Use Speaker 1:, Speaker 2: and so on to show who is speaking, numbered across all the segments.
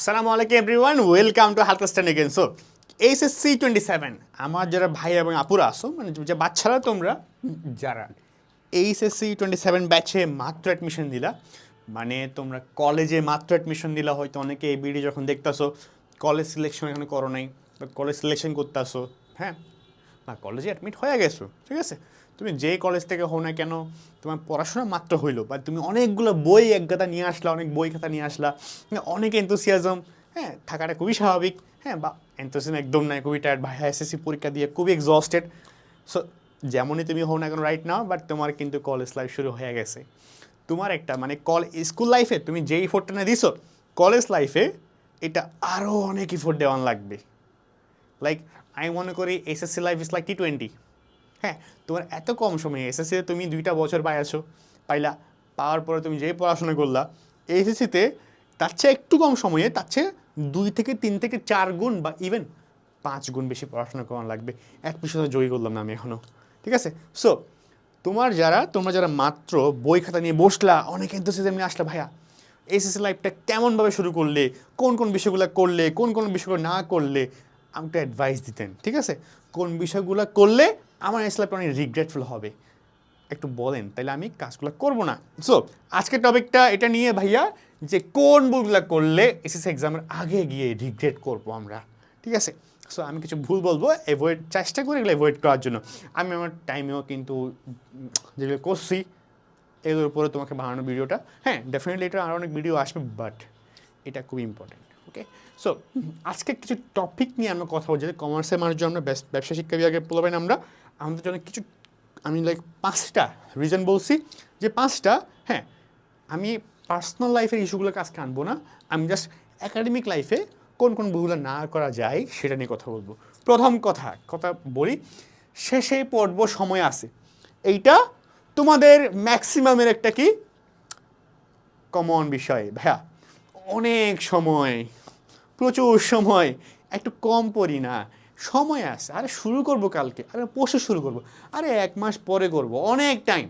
Speaker 1: আসসালামু আলাইকুম everyone, welcome to হালকা stand again so HSC twenty seven আমার যারা ভাই এবং আপুরা আসো মানে যে বাচ্চারা তোমরা, যারা এইচএসসি টোয়েন্টি সেভেন ব্যাচে মাত্র অ্যাডমিশন দিলা মানে তোমরা কলেজে মাত্র অ্যাডমিশন দিলা হয়তো অনেকে এই বিডি যখন দেখতাছো কলেজ সিলেকশন এখানে করো নাই, বা কলেজ সিলেকশন করতেছো হ্যাঁ? না কলেজে অ্যাডমিট হয়ে গেছো, ঠিক আছে? তুমি যে কলেজ থেকে হও না কেন তোমার পড়াশোনা মাত্র হইল বা তুমি অনেকগুলো বই একগাদা নিয়ে আসলা অনেক বই খাতা নিয়ে আসলা হ্যাঁ, অনেক এনথুসিয়াজম হ্যাঁ থাকাটা খুবই স্বাভাবিক হ্যাঁ বা এনথুসিয়াম একদম নাই খুবই টায়ার্ড ভাই এসএসসি পরীক্ষা দিয়ে খুবই এক্সস্টেড সো যেমনই তুমি হও না কেন রাইট নাও বাট তোমার কিন্তু কলেজ লাইফ শুরু হয়ে গেছে। তোমার একটা মানে কল স্কুল লাইফে তুমি যেই ইফোর্টটা না দিছো কলেজ লাইফে এটা আরও অনেক ইফোর্ট দেওয়ান লাগবে। লাইক আমি মনে করি SSC life is like T twenty হ্যাঁ তোমার এত কম সময়ে এসএসসিতে তুমি দুইটা বছর পাইয়াছো, পাইলা, পাওয়ার পরে তুমি যেই পড়াশোনা করলা এসএসসিতে তার চেয়ে একটু কম সময়ে তার চেয়ে দুই থেকে তিন থেকে চার গুণ বা ইভেন পাঁচ গুণ বেশি পড়াশোনা করানো লাগবে। এক বিষয়ে জয়ী করলাম না আমি এখনও ঠিক আছে? সো তোমার যারা, তোমরা যারা মাত্র বই খাতা নিয়ে বসলা, অনেক এনথুসিয়াজম নিয়ে আসলা ভাইয়া, এসএসসি লাইফটা কেমনভাবে শুরু করলে, কোন কোন বিষয়গুলো করলে, কোন কোন বিষয়গুলো না করলে, আমাকে অ্যাডভাইস দিতেন, ঠিক আছে? কোন বিষয়গুলো করলে আমার এস লাইফটা অনেক রিগ্রেটফুল হবে। একটু বলেন তাহলে আমি কাজগুলো করব না। সো আজকের টপিকটা এটা নিয়ে ভাইয়া, যে কোন বইগুলো করলে এসএসসি এক্সামের আগে গিয়ে রিগ্রেট করব আমরা। ঠিক আছে? সো আমি কিছু ভুল বলব অ্যাভয়েড চেষ্টা করি এগুলো অ্যাভয়েড করার জন্য। আমি আমার টাইমেও কিন্তু যেগুলো করছি, এগুলোর উপরে তোমাকে বানানো ভিডিওটা। হ্যাঁ ডেফিনেটলি এটা আরও অনেক ভিডিও আসবে বাট এটা খুব ইম্পর্টেন্ট ওকে সো আজকে কিছু টপিক নিয়ে আমরা কথা বলছি কমার্সের মানুষজন, আমরা ব্যবসা শিক্ষা বিভাগে বলবেন আমরা আমাদের জন্য কিছু, আমি লাইক পাঁচটা রিজন বলছি যে পাঁচটা হ্যাঁ আমি পার্সোনাল লাইফের ইস্যুগুলোকে আজকে আনব না, আমি জাস্ট একাডেমিক লাইফে কোন কোন বইগুলো না করা যায় সেটা নিয়ে কথা বলব। প্রথম কথা কথা বলি, শেষে পর্ব সময় আছে। এইটা তোমাদের ম্যাক্সিমামের একটা কি? কমন বিষয়। ভাইয়া, অনেক সময়, প্রচুর সময়, একটু কম পড়ি না। সময় আছে। আরে শুরু করব কালকে। আরে পরশু শুরু করব। আরে এক মাস পরে করব। অনেক টাইম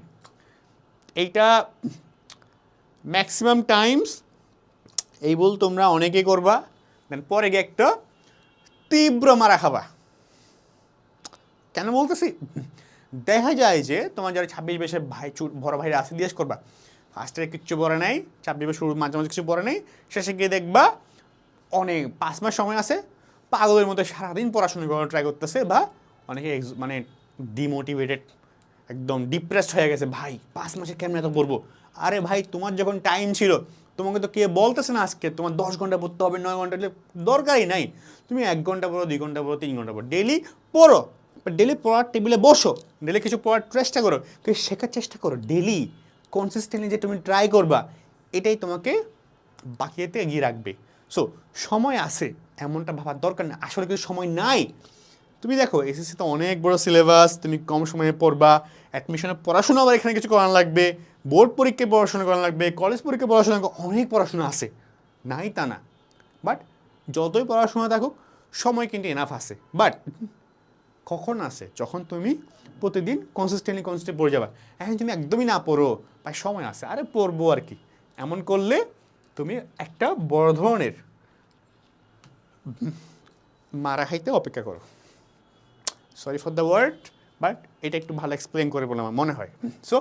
Speaker 1: এইটা ম্যাক্সিমাম টাইমস এই বল তোমরা অনেকে করবা। দেন পরে গিয়ে একটা তীব্র মারা খাবা। কেন বলতেছি? দেখা যায় যে তোমার যারা ছাব্বিশ বয়সের ভাই বড় ভাইরা আছে, জিজ্ঞেস করবা ফার্স্টে কিচ্ছু পরে নাই? ছাব্বিশ শুরু, মাঝে মাঝে কিছু পরে নেই? শেষে গিয়ে দেখবা অনেক, পাঁচ মাস সময় আছে। পাগলের মতো সারাদিন পড়াশোনা করার ট্রাই করতেছে বা অনেকে মানে ডিমোটিভেটেড একদম ডিপ্রেসড হয়ে গেছে, ভাই, পাঁচ মাসে কেমন এত পড়ব? আরে ভাই, তোমার যখন টাইম ছিল, তোমাকে তো কে বলতেছে না আজকে? তোমার দশ ঘণ্টা পড়তে হবে, নয় ঘণ্টা দরকারই নাই। তুমি এক ঘণ্টা পড়ো, দুই ঘণ্টা পড়ো, তিন ঘণ্টা পড়ো ডেলি পড়ো। ডেলি পড়ার টেবিলে বসো ডেলি কিছু পড়ার চেষ্টা করো। কিছু শেখার চেষ্টা করো ডেলি কনসিস্টেন্টলি যে তুমি ট্রাই করবা, এটাই তোমাকে বাকিতে এগিয়ে রাখবে। সো সময় আছে। এমনটা ভাবার দরকার নেই। আসলে কিছু সময় নাই। তুমি দেখো এসএসসি তো অনেক বড় সিলেবাস তুমি কম সময়ে পড়বা অ্যাডমিশনে পড়াশোনা আবার এখানে কিছু করানো লাগবে বোর্ড পরীক্ষায় পড়াশোনা করানো লাগবে কলেজ পরীক্ষায় পড়াশোনা করা- অনেক পড়াশোনা আছে। নাই তা না। বাট যতই পড়াশোনা থাকুক, সময় কিন্তু এনাফ আছে। বাট কখন আসে যখন তুমি প্রতিদিন কনসিস্টেন্টলি কনসিস্টেন্ট পড়ে যাবা। এখন তুমি একদমই না পড়ো ভাই সময় আছে। আরে পড়ব আর কি। এমন করলে তুমি একটা বড় ধরনের মারা খাইতে অপেক্ষা করো। Sorry for the word but এটা একটু ভালো এক্সপ্লেন করে বলে আমার মনে হয়। সো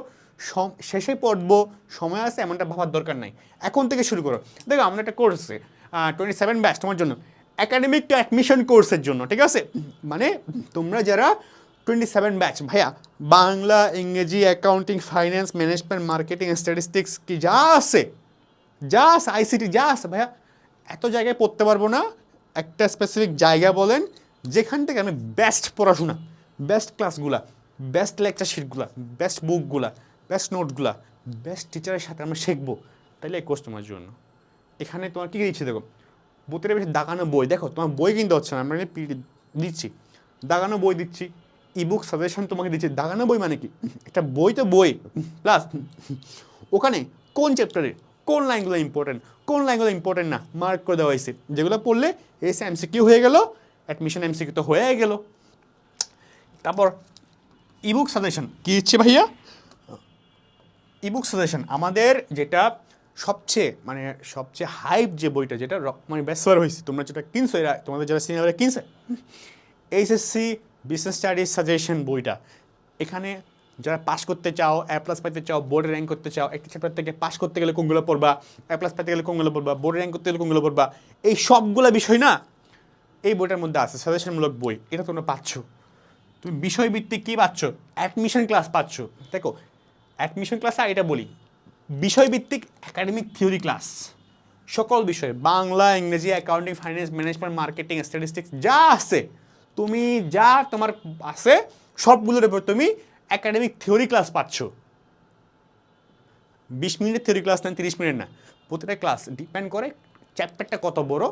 Speaker 1: শেষে পড়ব, সময় আছে, এমনটা ভাবার দরকার নাই। এখন থেকে শুরু করো। দেখো, আমরা একটা কোর্সে টোয়েন্টি সেভেন ব্যাচ তোমার জন্য। একাডেমিক অ্যাডমিশন কোর্সের জন্য, ঠিক আছে? মানে তোমরা যারা টোয়েন্টি সেভেন ব্যাচ ভাইয়া, বাংলা, ইংরেজি accounting finance management marketing statistics কি যা আছে যা আছে আইসিটি যা আছে, ভাইয়া, এত জায়গায় পড়তে পারব না একটা স্পেসিফিক জায়গা বলেন, যেখান থেকে আমি বেস্ট পড়াশোনা বেস্ট ক্লাসগুলা বেস্ট লেকচার শিটগুলা বেস্ট বুকগুলা বেস্ট নোটগুলা বেস্ট টিচারের সাথে আমরা শিখব তাহলে এই কোর্স তোমার জন্য। এখানে তোমার কী দিচ্ছি দেখো? বুতের বেশি দাগানো বই, দেখো তোমার বই কিনতে হচ্ছে না, আমরা দিচ্ছি। দাগানো বই দিচ্ছি ইবুক সাজেশন তোমাকে দিচ্ছি, দাগানো বই মানে কি? একটা বই তো বই প্লাস ওখানে কোন চ্যাপ্টারে কোন লাইনগুলো ইম্পর্টেন্ট কোন লাইনগুলো ইম্পর্টেন্ট না? মার্ক করে দেওয়া হয়েছে। যেগুলো পড়লে এসে এমসিকিউ হয়ে গেল অ্যাডমিশন এমসিকিউ তো হয়ে গেল। তারপর ইবুক সাজেশন কী ইচ্ছে ভাইয়া? ইবুক সাজেশন আমাদের যেটা সবচেয়ে মানে সবচেয়ে হাইপ যে বইটা, যেটা র- মানে বেসবার হয়েছে, তোমরা যেটা কিনছো, এরা, তোমাদের যারা সিনিয়ররা কিনছে এইচএসসি বিজনেস স্টাডিজ সাজেশন বইটা, এখানে যারা পাস করতে চাও এ প্লাস পাইতে চাও বোর্ডে র্যাঙ্ক করতে চাও, একটি চ্যাপ্টার থেকে পাস করতে গেলে কোনগুলো পড়বা? এ প্লাস পাইতে গেলে কোনগুলো পড়বা? বোর্ডে র্যাঙ্ক করতে গেলে কোনগুলো পড়বা? এই সবগুলো বিষয় না, এই বইটার মধ্যে আছে সাজেশনমূলক বই। এটা তোমরা পাচ্ছ। তুমি বিষয়ভিত্তিক কী পাচ্ছ? অ্যাডমিশন ক্লাস পাচ্ছ। দেখো অ্যাডমিশন ক্লাস এটা বলি। বিষয়ভিত্তিক একাডেমিক থিওরি ক্লাস সকল বিষয়, বাংলা, ইংরেজি accounting finance management marketing statistics যা আছে, তুমি যা তোমার আছে, সবগুলোর উপর তুমি একাডেমিক থিওরি ক্লাস পাচ্ছ। বিশ মিনিটের থিওরি ক্লাস না, তিরিশ মিনিট না। প্রতিটা ক্লাস ডিপেন্ড করে চ্যাপ্টারটা কত বড়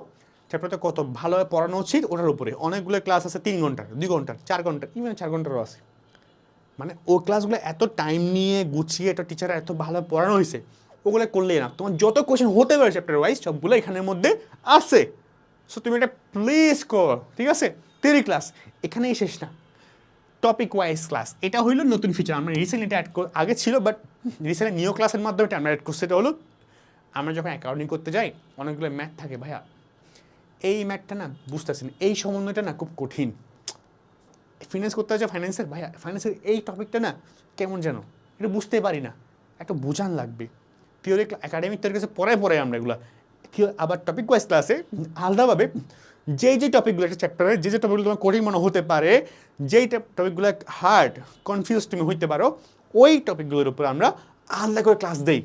Speaker 1: চ্যাপ্টারটা কত ভালোভাবে পড়ানো উচিত ওটার উপরে। অনেকগুলো ক্লাস আছে তিন ঘণ্টার, দুই ঘণ্টার, চার ঘণ্টার ইভেন চার ঘন্টারও আছে। মানে ও ক্লাসগুলো এত টাইম নিয়ে গুছিয়ে একটা টিচার এত ভালো পড়ানো হয়েছে, ওগুলো করলেই না। তোমার যত কোশ্চেন হতে পারে চ্যাপ্টার ওয়াইজ সবগুলো এখানের মধ্যে আছে। সো তুমি এটা প্লিজ কর, ঠিক আছে? তেরি ক্লাস এখানেই শেষ না। টপিক ওয়াইজ ক্লাস এটা হইল নতুন ফিচার আমরা রিসেন্টলি এটা অ্যাড আগে ছিল বাট রিসেন্টলি নিউ ক্লাসের মাধ্যমে এটা আমরা অ্যাড করছি। এটা হলো, আমরা যখন অ্যাকাউন্টিং করতে যাই, অনেকগুলো ম্যাথ থাকে ভাইয়া। এই ম্যাথটা না বুঝতেছি না। এই সমন্বয়টা না খুব কঠিন। ফিনান্স করতে হচ্ছে ফাইন্যান্সের ভাইয়া ফাইন্যান্সের এই টপিকটা না কেমন যেন? এটা বুঝতে পারি না। একটা বোঝান লাগবে। থিওরি একাডেমিক তৈরি কাছে পরে পরে আমরা এগুলো। আবার টপিক ওয়াইজ ক্লাসে আলাদাভাবে যেই যে টপিকগুলো একটা চ্যাপ্টারে যে যে টপিকগুলো তোমার কঠিন মনে হতে পারে, যেই টপিকগুলো হার্ড কনফিউজ তুমি হইতে পারো, ওই টপিকগুলোর উপর আমরা আলাদা করে ক্লাস দেই।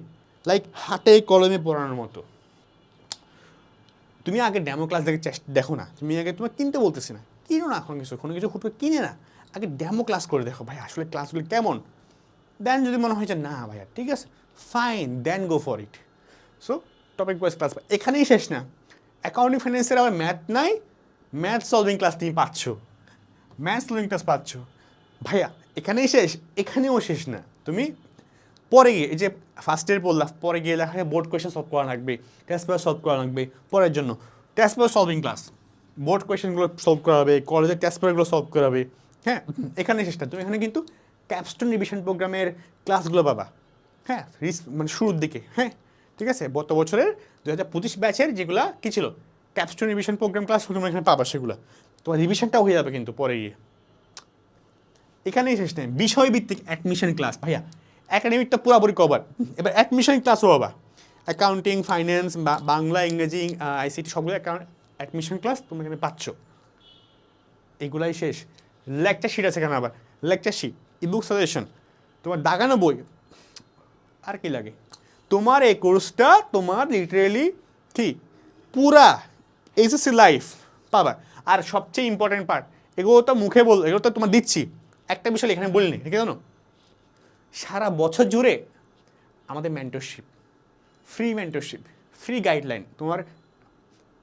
Speaker 1: লাইক হাতে কলমে পড়ানোর মতো। তুমি আগে ডেমো ক্লাস দেখে দেখো না। তুমি আগে তোমার কিনতে বলতেছি না। কিনো না এখন কিছু, কোনো কিছু হুট করে কিনে না। আগে ডেমো ক্লাস করে দেখো ভাই, আসলে ক্লাসগুলো কেমন? দেন যদি মনে হয় যে না ভাইয়া, ঠিক আছে fine then go for it so topic wise class এখানেই শেষ না। অ্যাকাউন্টিং ফাইন্যান্সের আবার ম্যাথ নাই ম্যাথ সলভিং ক্লাস তুমি পাচ্ছ। ম্যাথ সলভিং ক্লাস পাচ্ছ। ভাইয়া, এখানেই শেষ, এখানেও শেষ না। তুমি পরে গিয়ে, এই যে ফার্স্ট ইয়ার বললাম পরে গিয়ে লেখা বোর্ড কোয়েশ্চেন সলভ করা লাগবে টেস্ট পেপার সলভ করা লাগবে, পরের জন্য test paper solving class board কোয়েশ্চেনগুলো solve করা হবে কলেজের টেস্ট পেপারগুলো সলভ করা হবে। হ্যাঁ এখানে শেষটা তুমি এখানে কিন্তু ক্যাপস্টন রিভিশন প্রোগ্রামের ক্লাসগুলো পাবা। হ্যাঁ মানে শুরুর দিকে। হ্যাঁ ঠিক আছে? গত বছরের দু হাজার পঁচিশ ব্যাচের যেগুলো কী ছিল? ক্যাপস্টোন রিভিশন প্রোগ্রাম ক্লাস তোমরা এখানে পাবা সেগুলো। তোমার রিভিশনটাও হয়ে যাবে কিন্তু পরে গিয়ে। এখানেই শেষ নেই। বিষয়ভিত্তিক অ্যাডমিশন ক্লাস ভাইয়া অ্যাকাডেমিকটা পুরোপুরি কভার এবার অ্যাডমিশন ক্লাসও বাবা অ্যাকাউন্টিং ফাইন্যান্স বা বাংলা, ইংরেজি আইসিটি সবগুলো অ্যাকাউন্ট অ্যাডমিশন ক্লাস তুমি এখানে পাচ্ছ। এগুলাই শেষ। লেকচার শিট আছে এখানে আবার। লেকচার শিট ইবুক সাজেশন তোমার দাগানো বই। আর কি লাগে? তোমার এই কোর্সটা তোমার লিটারেলি কি? পুরা এইচএসসি লাইফ পাবা। আর সবচেয়ে ইম্পর্টেন্ট পার্ট এগুলো তো মুখে বল, এগুলো তো তোমার দিচ্ছি। একটা বিষয় এখানে বলিনি, ঠিক জানো সারা বছর জুড়ে আমাদের mentorship free mentorship free guideline তোমার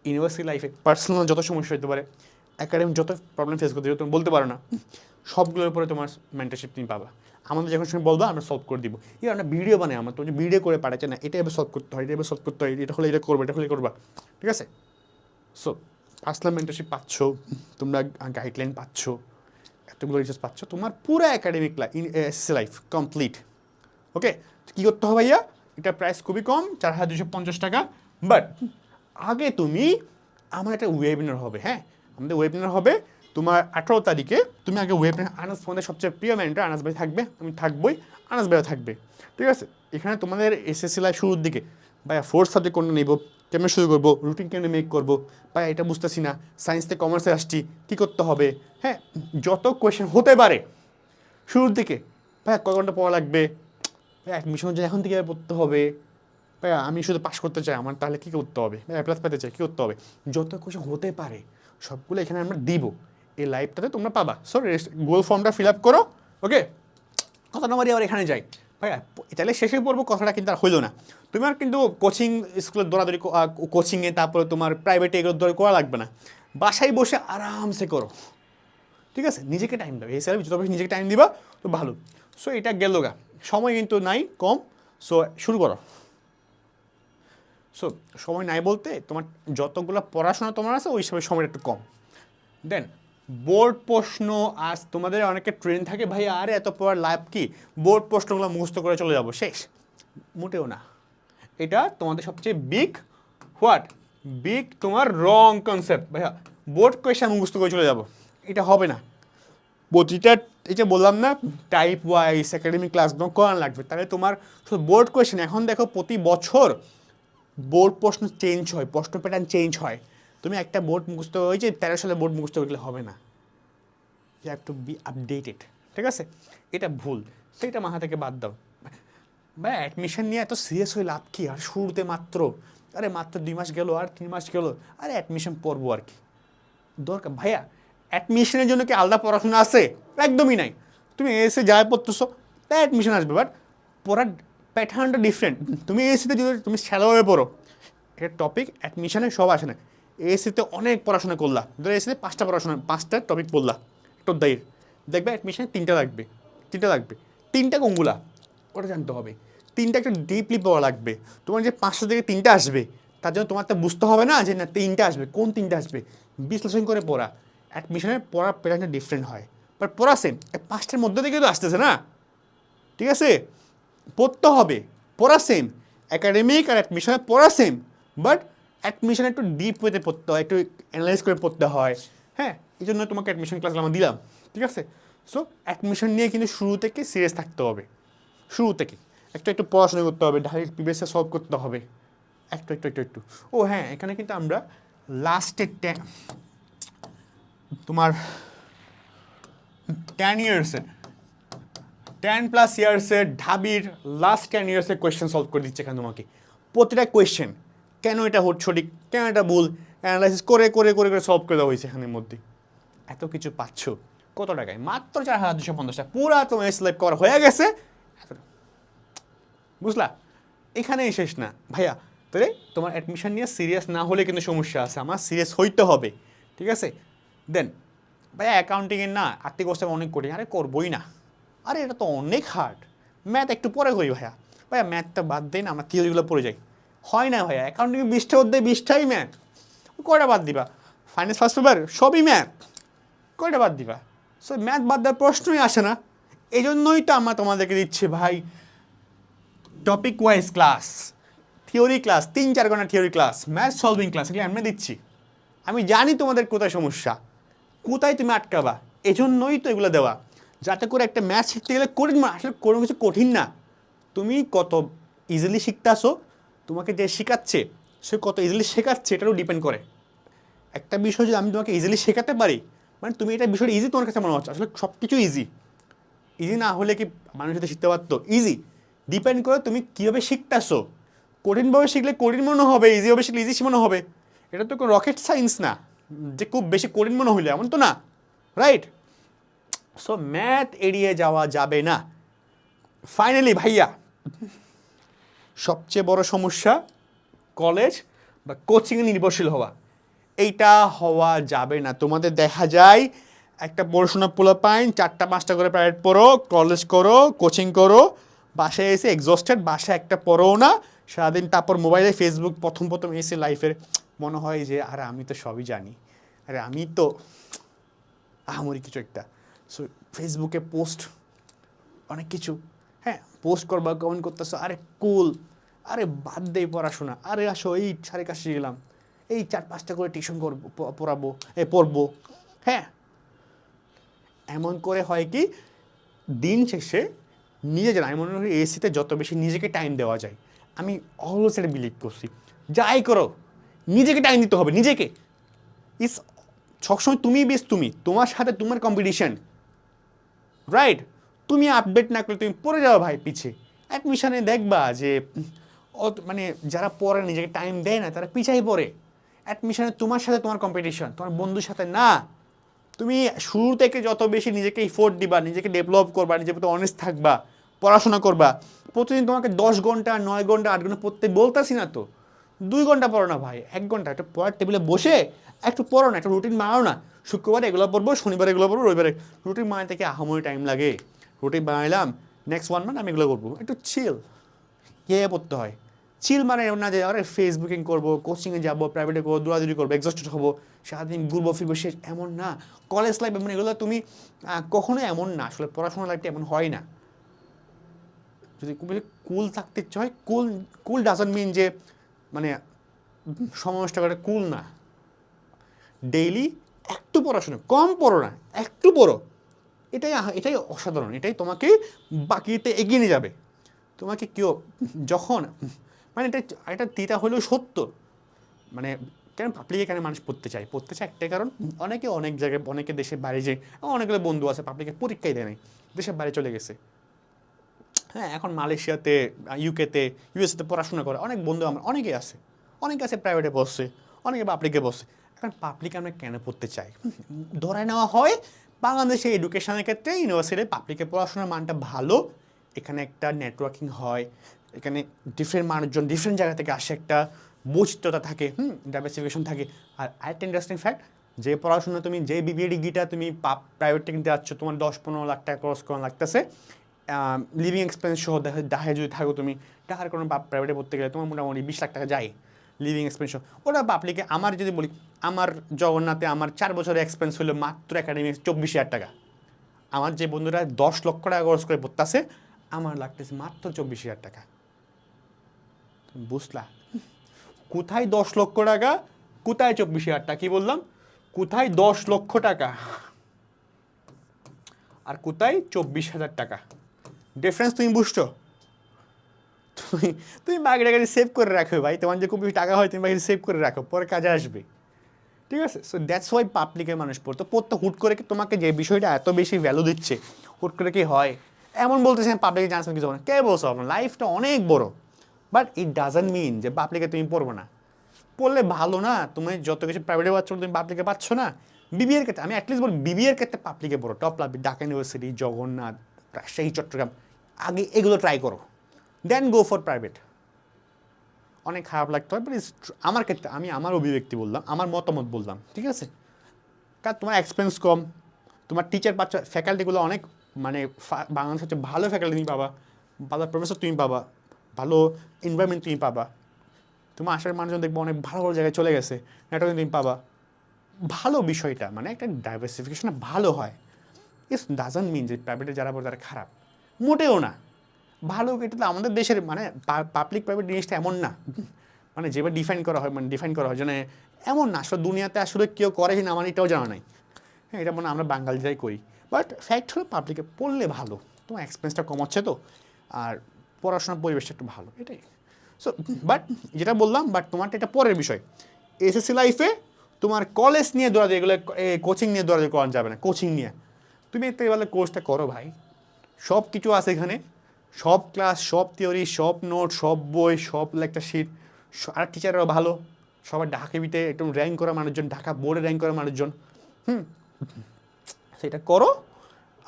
Speaker 1: ইউনিভার্সিটি লাইফে পার্সোনাল যত সমস্যা হতে পারে একাডেমিক যত প্রবলেম ফেস করতে তুমি বলতে পারো না। সবগুলোর উপরে তোমার মেন্টরশিপ তুমি পাবা। আমাদের যখন সময় বলবা, আমরা সলভ করে দিব। এই আমরা ভিডিও বানাই আমার তুমি ভিডিও করে পাঠাচ্ছে না, এটা এবার সলভ করতে হয়, এটা এবার সলভ করতে হয়, এটা হলে এটা করবে, এটা হলে করবা। ঠিক আছে? সো পার্সোনাল মেন্টরশিপ পাচ্ছ, তোমরা গাইডলাইন পাচ্ছ, এতগুলো রিসার্চ পাচ্ছ, তোমার পুরো academic SSC life complete okay কী করতে হবে ভাইয়া? এটা প্রাইস খুবই কম, চার হাজার দুশো পঞ্চাশ টাকা বাট আগে তুমি আমার একটা ওয়েবিনার হবে হ্যাঁ? আমাদের ওয়েবিনার হবে তোমার আঠারো তারিখে তুমি আগে ওয়েব আনাস ফোনের সবচেয়ে প্রিয় মেন্টার আনাস ভাই থাকবে, আমি থাকবই আনাস ভাইও থাকবে। ঠিক আছে? এখানে তোমাদের এসএসসি লাইফ শুরুর দিকে, ভাইয়া ফোর্থ সাবজেক্ট কোনটা নিব, কেমন শুরু করব রুটিন কেমন মেক করব, ভাইয়া এটা বুঝতেছি না সায়েন্স থেকে কমার্সে আসছি, কী করতে হবে? হ্যাঁ যত কোয়েশ্চেন হতে পারে, শুরুর দিকে, ভাইয়া কয় ঘণ্টা পড়া লাগবে? ভাইয়া অ্যাডমিশন যে এখন থেকে পড়তে হবে। ভাইয়া আমি শুধু পাস করতে চাই, আমার তাহলে কী করতে হবে? ভাইয়া প্লাস পেতে চাই, কী করতে হবে? যত কোয়েশ্চেন হতে পারে, সবগুলো এখানে আমরা দিব। এই লাইভটাতে তোমরা পাবা। সো গুগল ফর্মটা ফিল আপ করো ওকে কথা নামারি আবার এখানে যাই। ভাইয়া, তাহলে শেষে পড়ব, কথাটা কিন্তু আর হইল না। তোমার কিন্তু কোচিং স্কুলের দৌড়াদৌড়ি কোচিংয়ে তারপরে তোমার প্রাইভেটে এগুলো দৌড়ে করা লাগবে না। বাসায় বসে আরামসে করো। ঠিক আছে? নিজেকে টাইম দাও। এই স্যার যত বেশি নিজেকে টাইম দিবা, তো ভালো। সো এটা গেল গা। সময় কিন্তু নাই, কম। সো শুরু করো। সো সময় নাই বলতে তোমার যতগুলো পড়াশোনা তোমার আছে, ওই সময় সময়টা একটু কম। দেন বোর্ড প্রশ্ন, আজ তোমাদের অনেকে ট্রেন থাকে, ভাই, আরে, এত পড়ার লাভ কি? বোর্ড প্রশ্নগুলো মুখস্থ করে চলে যাব। শেষ। মোটেও না। এটা তোমাদের সবচেয়ে বিগ হোয়াট বিগ তোমার রং কনসেপ্ট ভাইয়া, বোর্ড কোয়েশন মুখস্থ করে চলে যাব। এটা হবে না। প্রতিটা, এই যে বললাম না টাইপ ওয়াইজ একাডেমিক ক্লাস করান লাগবে। তাহলে তোমার শুধু বোর্ড কোয়েশন এখন দেখো প্রতি বছর বোর্ড প্রশ্ন চেঞ্জ হয়, প্রশ্ন প্যাটার্ন চেঞ্জ হয়। তুমি একটা বোর্ড মুখস্থ, ওই যে তেরো সালে বোর্ড মুখস্থ করলে হবে না। You have to be updated ঠিক আছে? এটা ভুল সেইটা মাথা থেকে বাদ দাও। ভাই অ্যাডমিশন নিয়ে এত সিরিয়াস হয়ে লাভ কি? আর শুরুতে মাত্র, আরে মাত্র দুই মাস গেল, আর তিন মাস গেল, আরে অ্যাডমিশন পড়ব আর কি। দরকার, ভাইয়া অ্যাডমিশনের জন্য কি আলাদা পড়াশোনা আছে? একদমই নাই। তুমি এসে যায় পড়তেছো তাই অ্যাডমিশন আসবে বাট পড়ার প্যাটার্নটা ডিফারেন্ট তুমি এসিতে যদি তুমি স্যালোভাবে পড়ো, এটা টপিক অ্যাডমিশনে সব আসে না। এসিতে অনেক পড়াশোনা করলা। ধরো এসিতে পাঁচটা পড়াশোনা, পাঁচটা টপিক পড়লা, একটা দায়ের দেখবে অ্যাডমিশনে তিনটা লাগবে তিনটা লাগবে। তিনটা কোনগুলা? ওটা জানতে হবে। তিনটা একটা ডিপলি পড়া লাগবে। তোমার যে পাঁচটা থেকে তিনটা আসবে, তার জন্য তোমার তো বুঝতে হবে না যে না তিনটা আসবে, কোন তিনটা আসবে। বিশ্লেষণ করে পড়া। অ্যাডমিশনের পড়া প্যাটার্নটা ডিফারেন্ট হয়। বাট পড়া সেম পাঁচটার মধ্যে থেকে তো আসতেছে না। ঠিক আছে? পড়তে হবে। পড়া সেম অ্যাকাডেমিক আর অ্যাডমিশনে পড়া সেম বাট অ্যাডমিশন একটু ডিপ ওয়েতে পড়তে হয়, একটু অ্যানালাইজ করে পড়তে হয়। হ্যাঁ এই জন্য তোমাকে অ্যাডমিশন ক্লাস আমরা দিলাম, ঠিক আছে? সো অ্যাডমিশন নিয়ে কিন্তু শুরু থেকে সিরিয়াস থাকতে হবে। শুরু থেকে। একটু একটু পড়াশোনা করতে হবে ডাইরেক্ট প্রিভিয়াসে সলভ করতে হবে। একটু একটু একটু একটু। ও হ্যাঁ এখানে কিন্তু আমরা লাস্টের ট্যান তোমার টেন ইয়ার্সের টেন প্লাস ইয়ার্সের ঢাবির লাস্ট টেন ইয়ার্সের কোয়েশ্চেন সলভ করে দিচ্ছে এখানে তোমাকে। প্রতিটা কোয়েশ্চেন কেন এটা সঠিক? কেন এটা ভুল? অ্যানালাইসিস করে করে করে করে সলভ করে দেওয়া হয়েছে এখানের মধ্যে। এত কিছু পাচ্ছ? কত টাকায়? মাত্র চার হাজার দুশো পঞ্চাশ টাকা। পুরা তোমার স্লাইপ করা হয়ে গেছে। বুঝলা? এখানেই শেষ না। ভাইয়া তাহলে তোমার অ্যাডমিশন নিয়ে সিরিয়াস না হলে কিন্তু সমস্যা আছে। আমার সিরিয়াস হইতে হবে। ঠিক আছে? দেন ভাইয়া অ্যাকাউন্টিংয়ের না, আর্থিক অবস্থা অনেক কঠিন। আরে করবোই না। আরে এটা তো অনেক হার্ড ম্যাথ একটু পরে করি ভাইয়া। ভাইয়া ম্যাথটা বাদ দেই না আমরা থিওরিগুলো পড়ে যাই। হয় না ভাইয়া অ্যাকাউন্টিং বিশটা অধ্যায় বিশটাই ম্যাথ কয়টা বাদ দিবা? ফাইন্যান্স ফার্স্ট পেপার সবই ম্যাথ কয়টা বাদ দিবা? সো ম্যাথ বাদ দেওয়ার প্রশ্নই আসে না। এই জন্যই তো আমরা তোমাদেরকে দিচ্ছি ভাই topic wise class theory class তিন চার ঘণ্টা theory class math solving class এগুলো আমরা দিচ্ছি। আমি জানি তোমাদের কোথায় সমস্যা, কোথায় তুমি আটকাবা এই জন্যই তো এগুলো দেওয়া। যাতে করে একটা ম্যাথ শিখতে গেলে কঠিন, আসলে কোনো কিছু কঠিন না। তুমি কত ইজিলি শিখতে আসো তোমাকে যে শেখাচ্ছে, সে কত ইজিলি শেখাচ্ছে এটারও ডিপেন্ড করে। একটা বিষয় যদি আমি তোমাকে ইজিলি শেখাতে পারি মানে তুমি এটা বিষয়টা ইজি তোমার কাছে মনে হচ্ছে, আসলে সব কিছু ইজি ইজি না হলে কি মানুষ যদি শিখতে পারতো? ইজি ডিপেন্ড করে তুমি কীভাবে শিখতেছো। কঠিনভাবে শিখলে কঠিন মনে হবে ইজিভাবে শিখলে ইজি মনে হবে। এটা তো কোনো রকেট সায়েন্স না। যে খুব বেশি কঠিন মনে হইলে এমন তো না রাইট সো ম্যাথ এড়িয়ে যাওয়া যাবে না। ফাইনালি ভাইয়া সবচেয়ে বড় সমস্যা কলেজ বা কোচিংয়ে নির্ভরশীল হওয়া। এইটা হওয়া যাবে না। তোমাদের দেখা যায়, একটা পড়াশোনা পোলা পাইন, চারটা, পাঁচটা করে প্রাইভেট পড়ো কলেজ করো কোচিং করো, বাসায় এসে এক্সস্টেড বাসায় একটা পড়ো না, সারাদিন তারপর মোবাইলে ফেসবুক প্রথম প্রথম এসে লাইফের মনে হয় যে, আরে, আমি তো সবই জানি। আরে, আমি তো আহামরি কিছু একটা। সো ফেসবুকে পোস্ট অনেক কিছু। হ্যাঁ পোস্ট করবা কমেন্ট করতেছো, আরে কুল আরে বাদ দেই পড়াশোনা। আরে আসো, এই সাড়ে কাছে গেলাম। এই চার পাঁচটা করে টিউশন করব পড়াবো, এ, পড়ব। হ্যাঁ। এমন করে হয় কি, দিন শেষে নিজে জানা, আমি মনে করি এসিতে যত বেশি নিজেকে টাইম দেওয়া যায়, আমি অলওয়েজ এটা বিলিভ করছি। যাই করো, নিজেকে টাইম দিতে হবে, নিজেকে। ইস সবসময় তুমি বেশ তুমি, তোমার সাথে তোমার কম্পিটিশন রাইট তুমি আপডেট না করলে তুমি পড়ে যাও ভাই, পিছে। অ্যাডমিশনে দেখবা যে মানে যারা পড়ে নিজেকে টাইম দেয় না, তারা পিছাই পড়ে। অ্যাডমিশনে তোমার সাথে তোমার কম্পিটিশন তোমার বন্ধুর সাথে না। তুমি শুরু থেকে যত বেশি নিজেকে ইফোর্ট দিবা, নিজেকে ডেভেলপ করবা, নিজের প্রতি অনেস্ট থাকবা, পড়াশোনা করবা, প্রতিদিন তোমাকে দশ ঘণ্টা, নয় ঘণ্টা, আট ঘণ্টা পড়তে বলতাছি না তো। দুই ঘণ্টা পড়ো না ভাই, এক ঘণ্টা। একটা পড়ার টেবিলে বসে একটু পড়ো না, একটা রুটিন বানাও না। শুক্রবার এগুলো পড়ব, শনিবার এগুলো পড়ব, রবিবারে রুটিন বানাতে থেকে আহামরি টাইম লাগে। রুটিন বানাইলাম নেক্সট ওয়ান মান্থ আমি এগুলো করব। একটু চিল ইয়ে পড়তে হয়। চিল মানে না যে, আরে ফেসবুকিং করব কোচিংয়ে যাব প্রাইভেটে করব, দৌড়াদৌড়ি করব এক্সস্টেড হব, সারাদিন ঘুরবো, ফিরবো, শেষ। এমন না। কলেজ লাইফ এমন এগুলো তুমি কখনোই এমন না। আসলে পড়াশোনা লাইফটা এমন হয় না। যদি কুল থাকতে হয় কুল কুল ডাজন্ট মিন যে মানে নষ্ট করে কুল না। ডেইলি একটু পড়াশোনা কম পড়ো না, একটু পড়ো। এটাই এটাই অসাধারণ, এটাই তোমাকে বাকিতে এগিয়ে নিয়ে যাবে। তোমাকে কেউ, যখন মানে এটা এটা তিতা হলেও সত্য। মানে কেন পাবলিকে কেন মানুষ পড়তে চায়? পড়তে চায় একটাই কারণ, অনেকে অনেক জায়গায়, অনেকে দেশের বাইরে যে, অনেকগুলো বন্ধু আছে পাবলিকে পরীক্ষাই দেয় নাই, দেশের বাইরে চলে গেছে। হ্যাঁ এখন মালয়েশিয়াতে ইউকেতে ইউএসএতে পড়াশোনা করে, অনেক বন্ধু আমার, অনেকেই আছে। অনেকে আছে প্রাইভেটে বসছে অনেকে পাবলিকে বসছে এখন পাবলিকে আমরা কেন পড়তে চাই? ধরে নেওয়া হয়, বাংলাদেশে এডুকেশনের ক্ষেত্রে ইউনিভার্সিটিতে পাবলিকের পড়াশোনার মানটা ভালো, এখানে একটা নেটওয়ার্কিং হয় এখানে ডিফারেন্ট মানুষজন ডিফারেন্ট জায়গা থেকে আসে একটা বৈচিত্রতা থাকে, হুম ডাইভার্সিফিকেশন থাকে। আর আরেকটা ইন্টারেস্টিং ফ্যাক্ট যে পড়াশোনা তুমি, যে বিবিএ ডিগ্রিটা তুমি প্রাইভেট থেকে যাচ্ছ, তোমার দশ পনেরো লাখ টাকা খরচ করা লাগতেছে লিভিং এক্সপেন্স সহ দেখা দেখা যদি থাকো তুমি টাকার কোনো প্রাইভেটে পড়তে গেলে তোমার মোটামুটি বিশ লাখ টাকা যায় লিভিং এক্সপেন্স ওটা পাবলিকে আমার যদি বলি, আমার জগন্নাথে আমার চার বছরের এক্সপেন্স হলো মাত্র একাডেমি চব্বিশ হাজার টাকা। আমার যে বন্ধুরা দশ লক্ষ টাকা খরচ করে পড়তেছে, আমার লাগতেছে মাত্র চব্বিশ হাজার টাকা। বুঝলা। কোথায় দশ লক্ষ টাকা? কোথায় চব্বিশ হাজার টাকা? কি বললাম? কোথায় দশ লক্ষ টাকা? আর কোথায় চব্বিশ হাজার টাকা? ডিফারেন্স তুমি বুঝছ? তুমি তুমি বাকি সেভ করে রাখো ভাই। তোমার যে খুব বেশি টাকা হয়, তুমি বাকি সেভ করে রাখো। পরে কাজে আসবে। ঠিক আছে? সো দ্যাটস ওয়াই পাবলিকের মানুষ পড়তো। পড়তো হুট করে কি তোমাকে যে বিষয়টা এত বেশি ভ্যালু দিচ্ছে, হুট করে কি হয়? এমন বলতেছেন পাবলিকে জানছেন কিছু কে বলছো আপনার লাইফটা অনেক বড়। বাট ইট ডাজন্ট মিন যে পাবলিকে তুমি পড়ব না। পড়লে ভালো না, তুমি যত কিছু প্রাইভেটে পাচ্ছ তুমি পাবলিকে পাচ্ছ না। বিবিএর ক্ষেত্রে, আমি অ্যাটলিস্ট বল বিবিএর ক্ষেত্রে পাবলিকে পড়ো। টপ লাভ ঢাকা ইউনিভার্সিটি জগন্নাথ রাজশাহী চট্টগ্রাম আগে এগুলো ট্রাই করো। দেন গো ফর প্রাইভেট অনেক খারাপ লাগতে হয় বাট আমার ক্ষেত্রে, আমি আমার অভিব্যক্তি বললাম, আমার মতামত বললাম, ঠিক আছে? কারণ তোমার এক্সপেন্স কম, তোমার টিচার পাচ্ছ ফ্যাকাল্টিগুলো অনেক মানে বাংলাদেশ হচ্ছে ভালো ফ্যাকাল্টি তুমি পাবা, ভালো প্রফেসর তুমি পাবা। ভালো এনভায়রনমেন্ট তুমি পাবা। তোমার আসার মানুষজন দেখব অনেক ভালো ভালো জায়গায় চলে গেছে নেটওয়ার্কিং তুমি পাবা। ভালো বিষয়টা মানে একটা ডাইভার্সিফিকেশন ভালো হয়। ইস ডাজন্ট মিন যে প্রাইভেটে যারা বলে তারা খারাপ। মোটেও না। ভালো এটা তো আমাদের দেশের মানে পাবলিক প্রাইভেট জিনিসটা এমন না। মানে যেভাবে ডিফাইন করা হয় মানে ডিফাইন করা হয়, যেন এমন না, আসলে দুনিয়াতে আসলে কেউ করে কিনা আমার এটাও জানা নাই। হ্যাঁ এটা মনে আমরা বাঙালিরাই করি। বাট ফ্যাক্ট হলো পাবলিকে পড়লে ভালো। তোমার এক্সপেন্সটা কমাচ্ছে তো। আর পড়াশোনার পরিবেশটা একটু ভালো, এটাই। সো বাট যেটা বললাম বাট তোমারটা এটা পরের বিষয়। এসএসসি লাইফে তোমার কলেজ নিয়ে দৌড়া দৌড়াতে, এগুলো কোচিং নিয়ে দৌড়াতে করা যাবে না কোচিং নিয়ে। তুমি থেকে ভালো কোর্সটা করো ভাই। সব কিছু আছে এখানে। সব ক্লাস সব থিওরি সব নোট সব বই, সব লেকচার শিট আর টিচাররাও ভালো। সবার ঢাকা বিতে একদম র্যাঙ্ক করা মানুষজন, ঢাকা বোর্ডে র্যাঙ্ক করা মানুষজন। হুম। সেটা করো।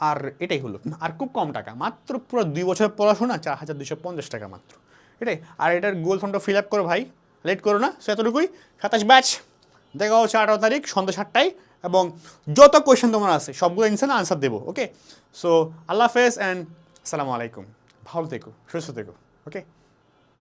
Speaker 1: আর এটাই হলো, আর খুব কম টাকা, মাত্র পুরো দুই বছর পড়াশোনা, চার হাজার দুশো পঞ্চাশ টাকা মাত্র। এটাই, আর এটার গোল ফর্মটা ফিল আপ করো ভাই লেট করো না সেতটুকুই সাতাশ ব্যাচ দেখা হচ্ছে আঠারো তারিখ, সন্ধ্যা সাতটায়, এবং যত কোয়েশ্চেন তোমার আছে, সবগুলো ইনসান আনসার দেবো ওকে সো আল্লাহ হাফেজ অ্যান্ড আসসালামু আলাইকুম। ভালো থেকো, সুস্থ থেকো ওকে